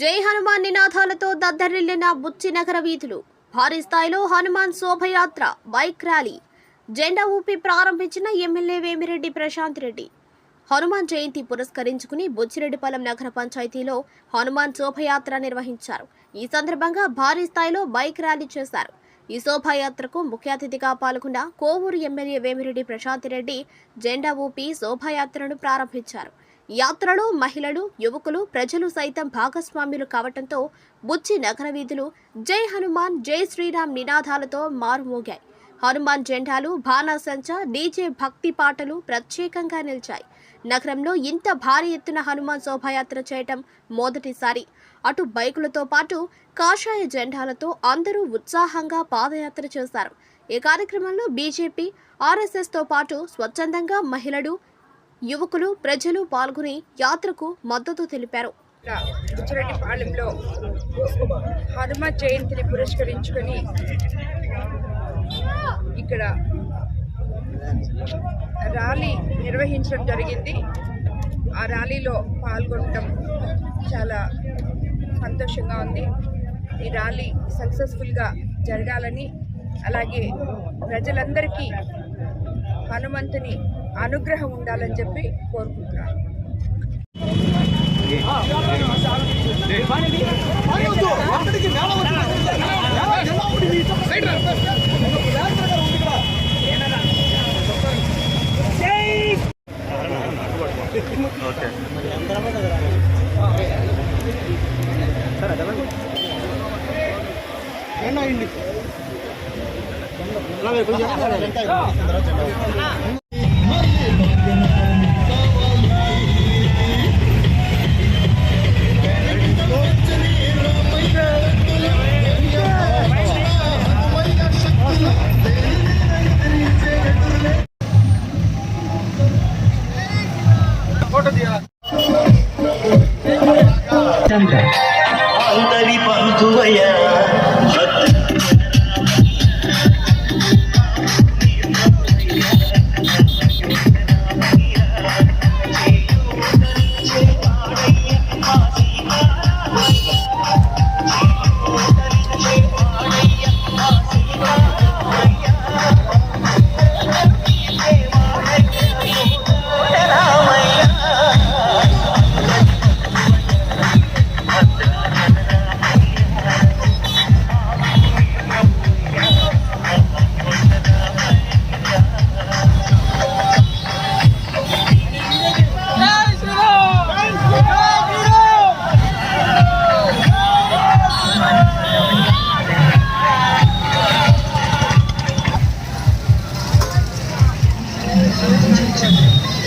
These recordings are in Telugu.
జై హనుమాన్ నినాదాలతో దద్దరిల్లిన బుచ్చి నగర వీధులు. భారీ స్థాయిలో హనుమాన్ శోభయాత్ర బైక్ ర్యాలీ. జెండా ఊపి ప్రారంభించిన ఎమ్మెల్యే వేమిరెడ్డి ప్రశాంత్ రెడ్డి. హనుమాన్ జయంతి పురస్కరించుకుని బుచ్చిరెడ్డిపాలెం నగర పంచాయతీలో హనుమాన్ శోభయాత్ర నిర్వహించారు. ఈ సందర్భంగా భారీ స్థాయిలో బైక్ ర్యాలీ చేశారు. ఈ శోభాయాత్రకు ముఖ్య అతిథిగా పాల్గొన్న కోవూరు ఎమ్మెల్యే వేమిరెడ్డి ప్రశాంత్ రెడ్డి జెండా ఊపి శోభాయాత్రను ప్రారంభించారు. యాత్రలో మహిళలు యువకులు ప్రజలు సైతం భాగస్వామ్యులు కావటంతో బుచ్చి నగర వీధులు జై హనుమాన్ జై శ్రీరామ్ నినాదాలతో మారుమోగాయి. హనుమాన్ జెండాలు బాణాసంచ డీజే భక్తి పాటలు ప్రత్యేకంగా నిలిచాయి. నగరంలో ఇంత భారీ ఎత్తున హనుమాన్ శోభాయాత్ర చేయటం మొదటిసారి. అటు బైకులతో పాటు కాషాయ జెండాలతో అందరూ ఉత్సాహంగా పాదయాత్ర చేశారు. ఈ కార్యక్రమంలో బీజేపీ ఆర్ఎస్ఎస్తో పాటు స్వచ్ఛందంగా మహిళలు యువకులు ప్రజలు పాల్గొని యాత్రకు మద్దతు తెలిపారు. పాలెంలో హనుమ జయంతిని పురస్కరించుకొని ఇక్కడ ర్యాలీ నిర్వహించడం జరిగింది. ఆ ర్యాలీలో పాల్గొనడం చాలా సంతోషంగా ఉంది. ఈ ర్యాలీ సక్సెస్ఫుల్గా జరగాలని అలాగే ప్రజలందరికీ హనుమంతుని అనుగ్రహం ఉండాలని చెప్పి కోరుకుంటున్నాను. అందరి チャンピオン。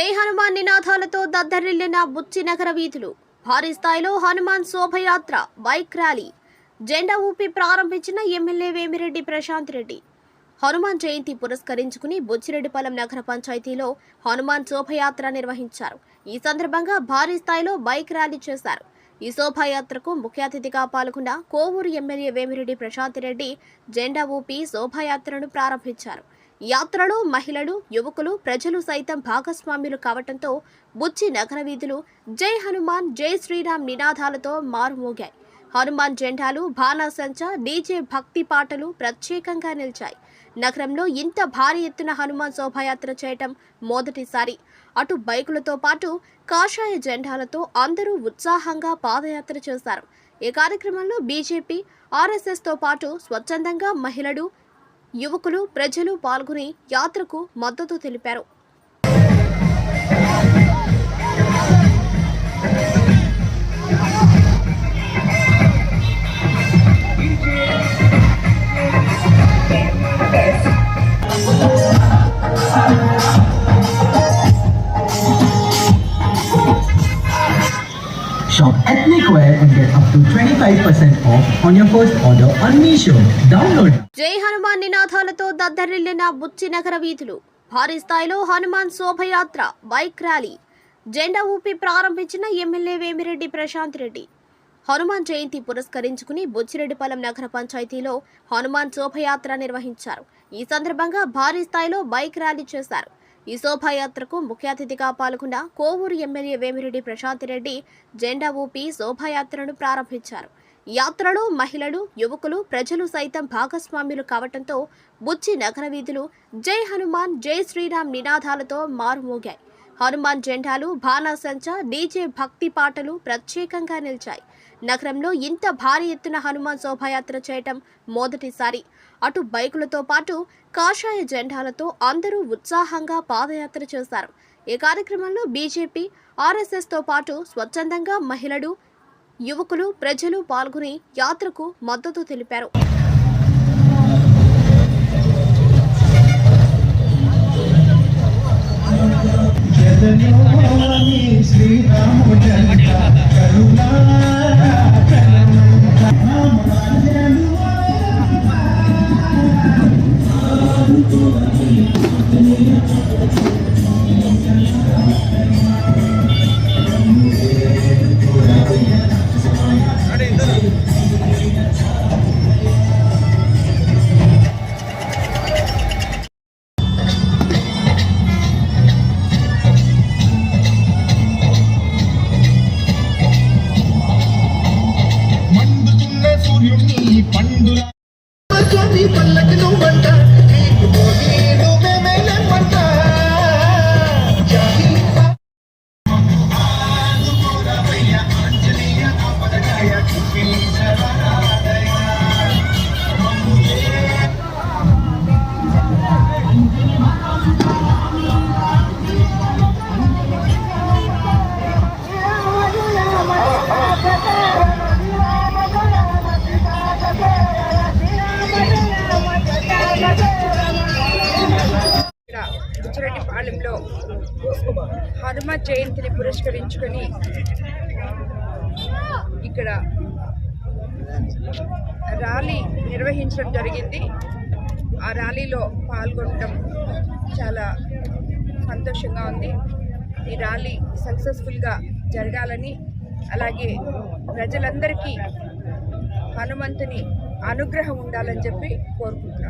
జై హనుమాన్ నినాదాలతో దద్దరిల్లిన బుచ్చి నగర వీధులు. భారీ స్థాయిలో హనుమాన్ శోభయాత్ర బైక్ ర్యాలీ. జెండా ఊపి ప్రారంభించిన ఎమ్మెల్యే వేమిరెడ్డి ప్రశాంత్ రెడ్డి. హనుమాన్ జయంతి పురస్కరించుకుని బుచ్చిరెడ్డిపాలెం నగర పంచాయతీలో హనుమాన్ శోభయాత్ర నిర్వహించారు. ఈ సందర్భంగా భారీ స్థాయిలో బైక్ ర్యాలీ చేశారు. ఈ శోభాయాత్రకు ముఖ్య అతిథిగా పాల్గొన్న కోవూరు ఎమ్మెల్యే వేమిరెడ్డి ప్రశాంత్ రెడ్డి జెండా ఊపి శోభాయాత్రను ప్రారంభించారు. యాత్రలో మహిళలు యువకులు ప్రజలు సైతం భాగస్వామ్యులు కావటంతో బుచ్చి నగర వీధులు జై హనుమాన్ జై శ్రీరామ్ నినాదాలతో మారుమోగాయి. హనుమాన్ జెండాలు బాణాసంచ డీజే భక్తి పాటలు ప్రత్యేకంగా నిలిచాయి. నగరంలో ఇంత భారీ ఎత్తున హనుమాన్ శోభాయాత్ర చేయటం మొదటిసారి. అటు బైకులతో పాటు కాషాయ జెండాలతో అందరూ ఉత్సాహంగా పాదయాత్ర చేశారు. ఈ కార్యక్రమంలో బీజేపీ ఆర్ఎస్ఎస్తో పాటు స్వచ్ఛందంగా మహిళలు యువకులు ప్రజలు పాల్గొని యాత్రకు మద్దతు తెలిపారు. To 25% off on your first order on Meesho. Download. జై హనుమాన్ నినాదాలతో దద్దరిల్లిన బుచ్చి నగర వీధులు. భారీ స్థాయిలో హనుమాన్ శోభయాత్ర బైక్ ర్యాలీ. జెండా ఊపి ప్రారంభించిన ఎమ్మెల్యే వేమిరెడ్డి ప్రశాంత్ రెడ్డి. హనుమాన్ జయంతి పురస్కరించుకుని బుచ్చిరెడ్డిపాలెం నగర పంచాయతీలో హనుమాన్ శోభయాత్ర నిర్వహించారు. ఈ సందర్భంగా భారీ స్థాయిలో బైక్ ర్యాలీ చేశారు. ఈ శోభాయాత్రకు ముఖ్య అతిథిగా పాల్గొన్న కోవూరు ఎమ్మెల్యే వేమిరెడ్డి ప్రశాంత్ రెడ్డి జెండా ఊపి శోభాయాత్రను ప్రారంభించారు. యాత్రలో మహిళలు యువకులు ప్రజలు సైతం భాగస్వామ్యులు కావటంతో బుచ్చి నగర వీధులు జై హనుమాన్ జై శ్రీరామ్ నినాదాలతో మారుమోగాయి. హనుమాన్ జెండాలు బాణాసంచ డీజే భక్తి పాటలు ప్రత్యేకంగా నిలిచాయి. నగరంలో ఇంత భారీ ఎత్తున హనుమాన్ శోభాయాత్ర చేయటం మొదటిసారి. అటు బైకులతో పాటు కాషాయ జెండాలతో అందరూ ఉత్సాహంగా పాదయాత్ర చేశారు. ఈ కార్యక్రమంలో బీజేపీ ఆర్ఎస్ఎస్తో పాటు స్వచ్ఛందంగా మహిళలు యువకులు ప్రజలు పాల్గొని యాత్రకు మద్దతు తెలిపారు. జగన్మోహని Amém. హనుమ జయంతిని పురస్కరించుకొని ఇక్కడ ర్యాలీ నిర్వహించడం జరిగింది. ఆ ర్యాలీలో పాల్గొనడం చాలా సంతోషంగా ఉంది. ఈ ర్యాలీ సక్సెస్ఫుల్గా జరగాలని అలాగే ప్రజలందరికీ హనుమంతుని అనుగ్రహం ఉండాలని చెప్పి కోరుకుంటున్నాను.